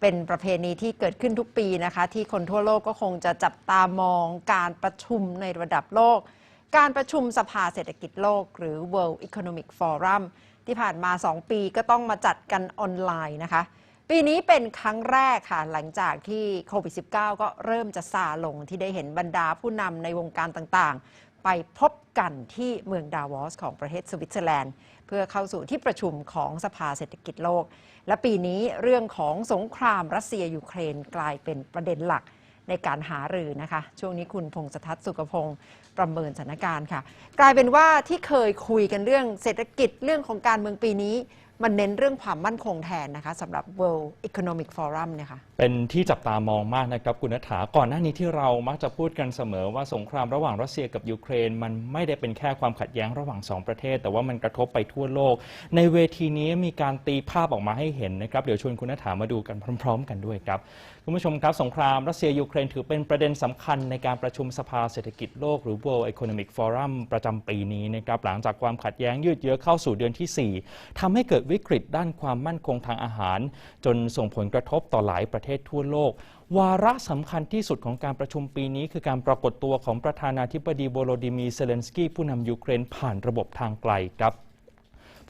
เป็นประเพณีที่เกิดขึ้นทุกปีนะคะ ที่คนทั่วโลกก็คงจะจับตามองการประชุมในระดับโลก การประชุมสภาเศรษฐกิจโลก หรือ World Economic Forum ที่ผ่านมา 2 ปีก็ต้องมาจัดกันออนไลน์นะคะ ปีนี้เป็นครั้งแรกค่ะ หลังจากที่โควิด -19 ก็เริ่มจะซาลงที่ได้เห็นบรรดาผู้นำในวงการต่างๆ ไปพบกันที่เมืองดาวอสของประเทศสวิตเซอร์แลนด์ เพื่อเข้าสู่ที่ประชุมของสภาเศรษฐกิจโลก และปีนี้เรื่องของสงครามรัสเซียยูเครนกลายเป็นประเด็นหลักในการหารือนะคะ ช่วงนี้คุณพงศทัศน์สุขพงศ์ประเมินสถานการณ์ค่ะ กลายเป็นว่าที่เคยคุยกันเรื่องเศรษฐกิจเรื่องของการเมืองปีนี้ มันเน้นเรื่องความมั่นคงแทนนะคะสำหรับ World Economic Forum เนี่ยค่ะ เป็นที่จับตามองมากนะครับคุณนัฐาก่อนหน้านี้ที่เรามักจะพูดกันเสมอว่าสงครามระหว่างรัสเซียกับยูเครน มันไม่ได้เป็นแค่ความขัดแย้งระหว่างสองประเทศ แต่ว่ามันกระทบไปทั่วโลก ในเวทีนี้มีการตีภาพออกมาให้เห็นนะครับ เดี๋ยวชวนคุณนัฐามาดูกันพร้อม ๆ กันด้วยครับ คุณผู้ชมครับ สงครามรัสเซียยูเครนถือเป็นประเด็นสำคัญในการประชุมสภาเศรษฐกิจโลกหรือ World Economic Forum ประจำปีนี้นะครับหลังจากความขัดแย้งยืดเยื้อเข้าสู่เดือนที่ 4ทำให้เกิดวิกฤตด้านความมั่นคงทางอาหาร จนส่งผลกระทบต่อหลายประเทศทั่วโลก วาระสำคัญที่สุดของการประชุมปีนี้ คือการปรากฏตัวของประธานาธิบดีโวโลดิมีเซเลนสกี้ผู้นำยูเครนผ่านระบบทางไกลครับ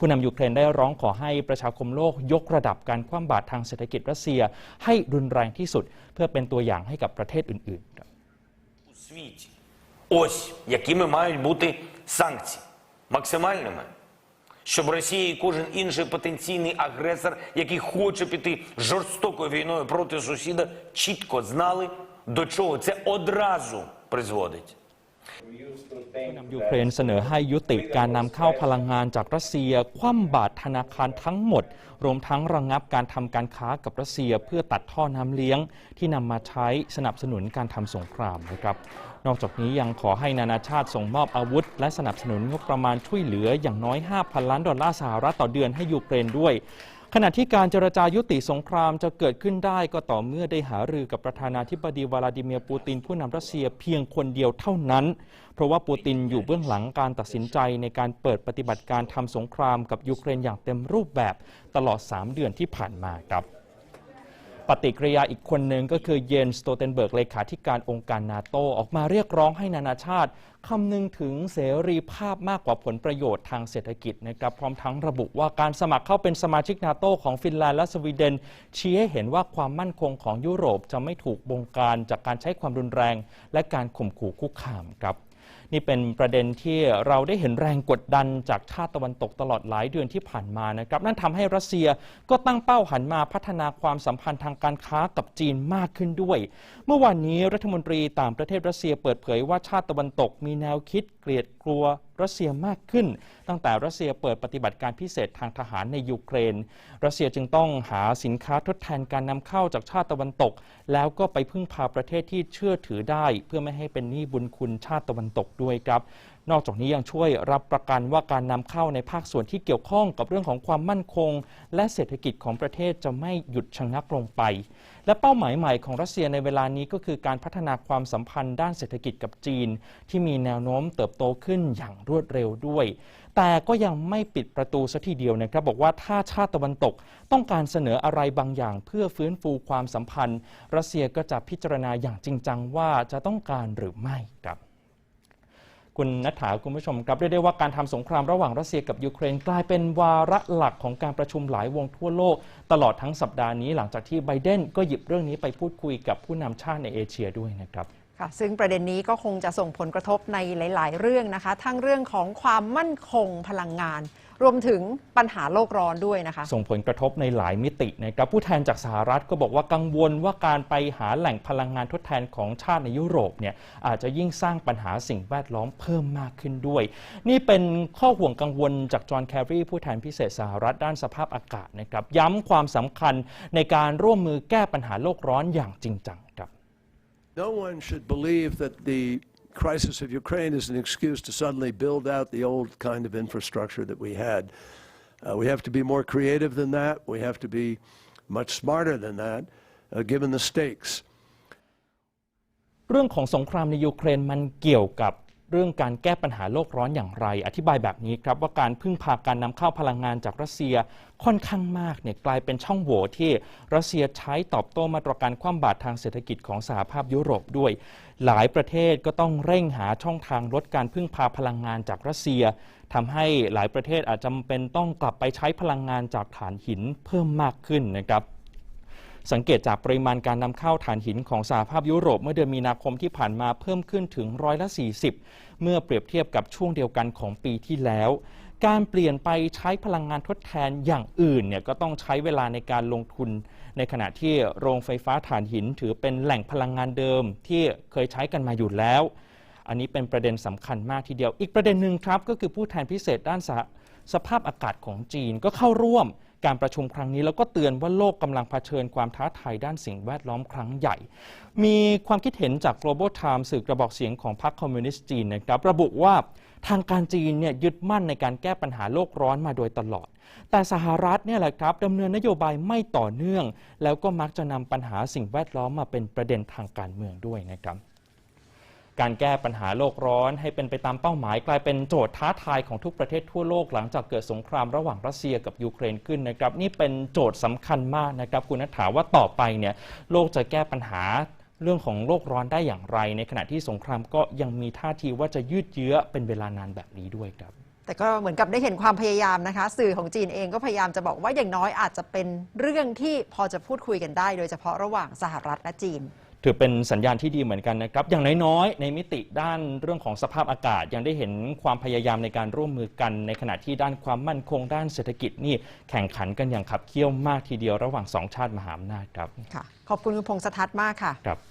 ผู้นำยูเครนได้ร้องขอให้ประชาคมโลกยกระดับการคว่ำบาตรทางเศรษฐกิจรัสเซีย ให้รุนแรงที่สุด เพื่อเป็นตัวอย่างให้กับประเทศอื่นๆครับ у світі. Ось якими мають бути санкції максимальними, щоб Росія і кожен інший потенційний агресор, який хоче піти жорстокою війною проти сусіда, чітко знали, до чого це одразу призводить. ผู้นำยูเครนเสนอให้ยุติการนำเข้าพลังงานจากรัสเซีย คว่ำบาตรธนาคารทั้งหมด รวมทั้งระงงับการทำการค้ากับรัสเซีย เพื่อตัดท่อน้ำเลี้ยง ที่นำมาใช้สนับสนุนการทำสงครามนะครับ นอกจากนี้ยังขอให้นานาชาติส่งมอบอาวุธ และสนับสนุนงบประมาณช่วยเหลืออย่างน้อย 5,000 ล้านดอลลาร์สหรัฐต่อเดือนให้ยูเครนด้วย ขณะที่การเจรจายุติสงครามจะเกิดขึ้นได้ก็ต่อเมื่อได้หารือกับประธานาธิบดีวลาดิเมียร์ปูตินผู้นำรัสเซียเพียงคนเดียวเท่านั้น เพราะว่าปูตินอยู่เบื้องหลังการตัดสินใจในการเปิดปฏิบัติการทำสงครามกับยูเครนอย่างเต็มรูปแบบตลอด 3 เดือนที่ผ่านมาครับ ปฏิกิริยาอีกคนหนึ่งก็คือเยนสโตเทนเบิร์กเลขาธิการองค์การนาโตออกมาเรียกร้องให้นานาชาติคำนึงถึงเสรีภาพมากกว่าผลประโยชน์ทางเศรษฐกิจนะครับพร้อมทั้งระบุว่าการสมัครเข้าเป็นสมาชิกนาโตของฟินแลนด์และสวีเดน ชี้ให้เห็นว่าความมั่นคงของยุโรปจะไม่ถูกบงการจากการใช้ความรุนแรง และการข่มขู่คุกคามครับ นี่เป็นประเด็นที่เราได้เห็นแรงกดดันจากชาติตะวันตกตลอดหลายเดือนที่ผ่านมานะครับ นั่นทำให้รัสเซียก็ตั้งเป้าหันมาพัฒนาความสัมพันธ์ทางการค้ากับจีนมากขึ้นด้วย เมื่อวานนี้รัฐมนตรีต่างประเทศรัสเซียเปิดเผยว่าชาติตะวันตกมีแนวคิดเกลียดกลัวรัสเซียมากขึ้น ตั้งแต่รัสเซียเปิดปฏิบัติการพิเศษทางทหารในยูเครน รัสเซียจึงต้องหาสินค้าทดแทนการนำเข้าจากชาติตะวันตก แล้วก็ไปพึ่งพาประเทศที่เชื่อถือได้ เพื่อไม่ให้เป็นหนี้บุญคุณชาติตะวันตกด้วยครับนอกจากนี้ยังช่วยรับประกันว่าการนำเข้าในภาคส่วนที่เกี่ยวข้องกับเรื่องของความมั่นคง และเศรษฐกิจของประเทศจะไม่หยุดชะงักลงไป และเป้าหมายใหม่ของรัสเซียในเวลานี้ก็คือการพัฒนาความสัมพันธ์ด้านเศรษฐกิจกับจีน ที่มีแนวโน้มเติบโตขึ้นอย่างรวดเร็วด้วย แต่ก็ยังไม่ปิดประตูซะทีเดียวนะครับ บอกว่าถ้าชาติตะวันตกต้องการเสนออะไรบางอย่าง เพื่อฟื้นฟูความสัมพันธ์ รัสเซียก็จะพิจารณาอย่างจริงจังว่าจะต้องการหรือไม่ครับ คุณนัฐถาคุณผู้ชมครับเรียกได้ว่าการทำสงครามระหว่างรัสเซียกับยูเครนกลายเป็นวาระหลักของการประชุมหลายวงทั่วโลก ตลอดทั้งสัปดาห์นี้หลังจากที่ไบเดนก็หยิบเรื่องนี้ไปพูดคุยกับผู้นำชาติในเอเชียด้วยนะครับ ค่ะซึ่งประเด็นนี้ก็คงจะส่งผลกระทบในหลาย ๆ เรื่องนะคะ ทั้งเรื่องของความมั่นคงพลังงาน รวมถึงปัญหาโลกร้อนด้วยนะคะ ส่งผลกระทบในหลายมิตินะครับผู้แทนจากสหรัฐก็บอกว่ากังวลว่าการไปหาแหล่งพลังงานทดแทนของชาติในยุโรปเนี่ยอาจจะยิ่งสร้างปัญหาสิ่งแวดล้อมเพิ่มมากขึ้นด้วย นี่เป็นข้อห่วงกังวลจากจอห์นแครีผู้แทนพิเศษสหรัฐด้านสภาพอากาศนะครับ ย้ำความสำคัญในการร่วมมือแก้ปัญหาโลกร้อนอย่างจริงจังครับ No one should believe that the crisis of Ukraine is an excuse to suddenly build out the old kind of infrastructure that we had. Uh, we have to be more creative than that. We have to be much smarter than that, uh, given the stakes. เรื่องของสงครามในยูเครนมันเกี่ยวกับ เรื่องการแก้ปัญหาโลกร้อนอย่างไร อธิบายแบบนี้ครับว่าการพึ่งพาการนำเข้าพลังงานจากรัสเซียค่อนข้างมากเนี่ยกลายเป็นช่องโหว่ที่รัสเซียใช้ตอบโต้มาตรการคว่ำบาตรทางเศรษฐกิจของสหภาพยุโรปด้วย หลายประเทศก็ต้องเร่งหาช่องทางลดการพึ่งพาพลังงานจากรัสเซียทำให้หลายประเทศอาจจำเป็นต้องกลับไปใช้พลังงานจากถ่านหินเพิ่มมากขึ้นนะครับ สังเกตจากปริมาณการนำเข้าถ่านหินของสหภาพยุโรปเมื่อเดือนมีนาคมที่ผ่านมาเพิ่มขึ้นถึงร้อยละ 40 เมื่อเปรียบเทียบกับช่วงเดียวกันของปีที่แล้ว การเปลี่ยนไปใช้พลังงานทดแทนอย่างอื่นเนี่ยก็ต้องใช้เวลาในการลงทุน ในขณะที่โรงไฟฟ้าถ่านหินถือเป็นแหล่งพลังงานเดิมที่เคยใช้กันมาอยู่แล้ว อันนี้เป็นประเด็นสำคัญมากทีเดียว อีกประเด็นหนึ่งครับก็คือผู้แทนพิเศษด้านสสภาพอากาศของจีนก็เข้าร่วม การประชุมครั้งนี้แล้วก็เตือนว่าโลกกำลังเผชิญความท้าทายด้านสิ่งแวดล้อมครั้งใหญ่ มีความคิดเห็นจาก Global Times สื่อกระบอกเสียงของพรรคคอมมิวนิสต์จีนนะครับระบุว่าทางการจีนเนี่ยยึดมั่นในการแก้ปัญหาโลกร้อนมาโดยตลอด แต่สหรัฐเนี่ยแหละครับดำเนินนโยบายไม่ต่อเนื่อง แล้วก็มักจะนำปัญหาสิ่งแวดล้อมมาเป็นประเด็นทางการเมืองด้วยนะครับ การแก้ปัญหาโลกร้อนให้เป็นไปตามเป้าหมาย กลายเป็นโจทย์ท้าทายของทุกประเทศทั่วโลกหลังจากเกิดสงครามระหว่างรัสเซียกับยูเครนขึ้นนะครับนี่เป็นโจทย์สำคัญมากนะครับคุณนัฐาว่าต่อไปเนี่ยโลกจะแก้ปัญหาเรื่องของโลกร้อนได้อย่างไร ในขณะที่สงครามก็ยังมีท่าทีว่าจะยืดเยื้อเป็นเวลานานแบบนี้ด้วยครับ แต่ก็เหมือนกับได้เห็นความพยายามนะคะ สื่อของจีนเองก็พยายามจะบอกว่าอย่างน้อยอาจจะเป็นเรื่องที่พอจะพูดคุยกันได้ โดยเฉพาะระหว่างสหรัฐและจีน ถือเป็นสัญญาณที่ดีเหมือนกันนะครับ อย่างน้อยๆ ในมิติด้านเรื่องของสภาพอากาศ ยังได้เห็นความพยายามในการร่วมมือกัน ในขณะที่ด้านความมั่นคงด้านเศรษฐกิจนี่แข่งขันกันอย่างขับเคี่ยวมากทีเดียวระหว่างสองชาติมหาอำนาจครับ ค่ะ ขอบคุณคุณพงษ์สทัศน์มากค่ะ ครับ